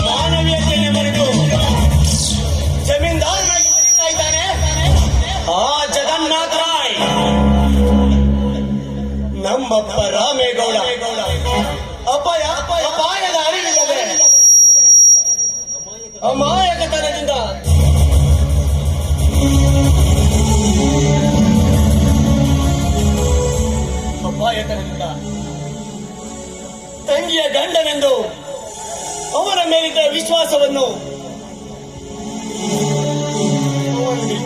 ಮಾನವೀಯತೆಯನ್ನು ಮರೆತು ಜಮೀನ್ದಾರನಾಗಿ ಬದುಕ್ತಾ ಇದ್ದಾನೆ ಆ ಜಗನ್ನಾಥ ರಾಯ್ ನಮ್ಮಪ್ಪ ರಾಮೇಗೌಡ ಅಪಾಯ. ಅಪಾಯದ ಅರಿವಿಲ್ಲದೆ. ಅಮಾಯಕತನದಿಂದ ತಂಗಿಯ ಗಂಡನೆಂದು ಅವರ ಮೇಲಿದ್ದ ವಿಶ್ವಾಸವನ್ನು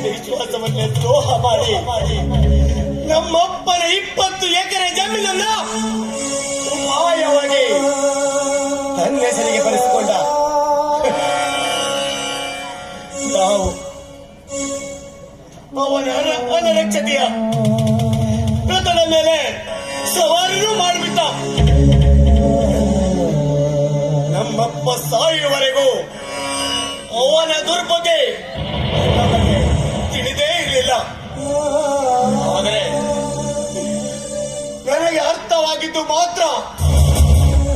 ವಿಶ್ವಾಸವನ್ನು ದ್ರೋಹ ಮಾಡಿ ನಮ್ಮಪ್ಪನ ಇಪ್ಪತ್ತು ಎಕರೆ ಜಮೀನನ್ನ ಉಪಾಯವಾಗಿ ತನ್ನ ಹೆಸರಿಗೆ ಬರೆಸಿಕೊಂಡ. ನಾವು ಅವನ ಅನ- ಅನರಕ್ಷತೆಯ ಮೃತನ ಮೇಲೆ ಸವಾರಿನೂ ಮಾಡಿಬಿಟ್ಟ. ಅವನ ನಮಗೆ ತಿಳಿದೇ ಇರಲಿಲ್ಲ. ಆದರೆ, ನನಗೆ ಅರ್ಥವಾಗಿದ್ದು ಮಾತ್ರ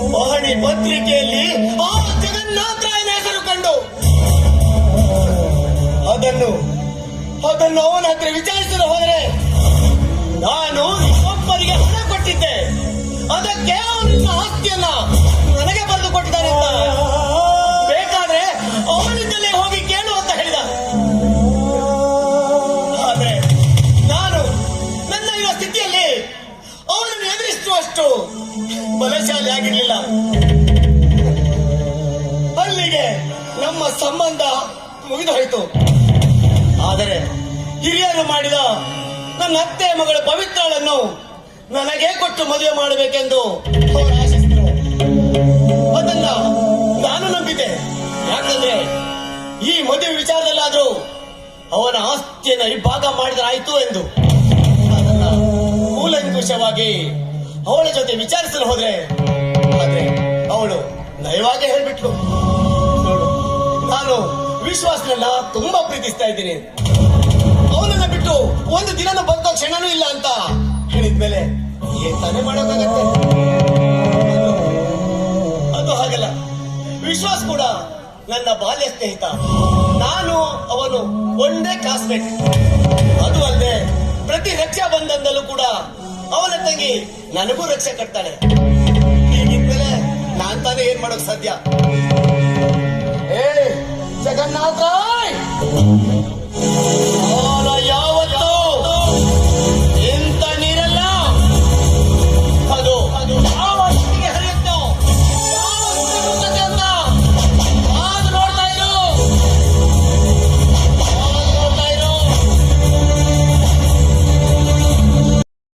ಮಹಣಿ ಪತ್ರಿಕೆಯಲ್ಲಿ ಆ ಜಗನ್ನಾಥರಾಯನ ಹೆಸರು ಕಂಡು. ಅದನ್ನು ಅದನ್ನು ಅವನ ಹತ್ರ ವಿಚಾರಿಸಲು ಹೋದರೆ, ನಾನು ಒಬ್ಬರಿಗೆ ಹಣ ಕೊಟ್ಟಿದ್ದೆ. ಅದಕ್ಕೆ ಅವನಿಂದ ಆಸ್ತಿಯನ್ನ ಅವನನ್ನು ಅಷ್ಟು ಬಲಶಾಲಿ ಆಗಿರಲಿಲ್ಲ. ಅಲ್ಲಿಗೆ ನಮ್ಮ ಸಂಬಂಧ ಮುಗಿದು ಹೋಯಿತು ಆದರೆ ಹಿರಿಯರು ಮಾಡಿದ ನನ್ನ ಅತ್ತೆ ಮಗಳ ಪವಿತ್ರಳನ್ನು ನನಗೆ ಕೊಟ್ಟು ಮದುವೆ ಮಾಡಬೇಕೆಂದು ಅವರು ಆಶಿಸಿದರು. ಅದನ್ನ ನಾನು ನಂಬಿದೆ ಯಾಕಂದ್ರೆ ಈ ಮದುವೆ ವಿಚಾರದಲ್ಲಾದ್ರೂ ಅವನ ಆಸ್ತಿಯನ್ನು ಇಬ್ಬಾಗ ಮಾಡಿದ್ರೆ ಆಯ್ತು ಎಂದು. ಅದನ್ನ ಕೂಲಂಕುಷವಾಗಿ ಅವಳ ಜೊತೆ ವಿಚಾರಿಸಲು ಹೋದ್ರೆ, ಆದ್ರೆ ಅವಳು ನಯವಾಗಿ ಹೇಳ್ಬಿಟ್ಲು. ನೋಡು, ನಾನು ವಿಶ್ವಾಸನೆಲ್ಲ ತುಂಬಾ ಪ್ರೀತಿಸ್ತಾ ಇದ್ದೀನಿ. ಅವನನ್ನ ಬಿಟ್ಟು ಒಂದು ದಿನನೂ ಬಂದ ಕ್ಷಣನೂ ಇಲ್ಲ ಅಂತ ಹೇಳಿದ್ಮೇಲೆ ಏನ್ ತಾನೇ ಮಾಡೋಕ್ಕಾಗತ್ತೆ? ಅದು ಹಾಗಲ್ಲ. ವಿಶ್ವಾಸ್ ಕೂಡ ನನ್ನ ಬಾಲ್ಯ ಸ್ನೇಹಿತ. ನಾನು ಅವನು ಒಂದೇ ಕ್ಲಾಸ್ಮೇಟ್ ಅದು ಅಲ್ಲದೆ ಪ್ರತಿ ರಕ್ಷಾ ಬಂಧನದಲ್ಲೂ ಕೂಡ ತಂಗಿ ನನಗೂ ರಕ್ಷೆ ಕಟ್ತಾಳೆ ಹೀಗಿದ್ಮೇಲೆ ನಾನ್ ತಾನೇ ಏನ್ ಮಾಡೋಕ್ ಸಾಧ್ಯ? ಏ ಜಗನ್ನಾಥ!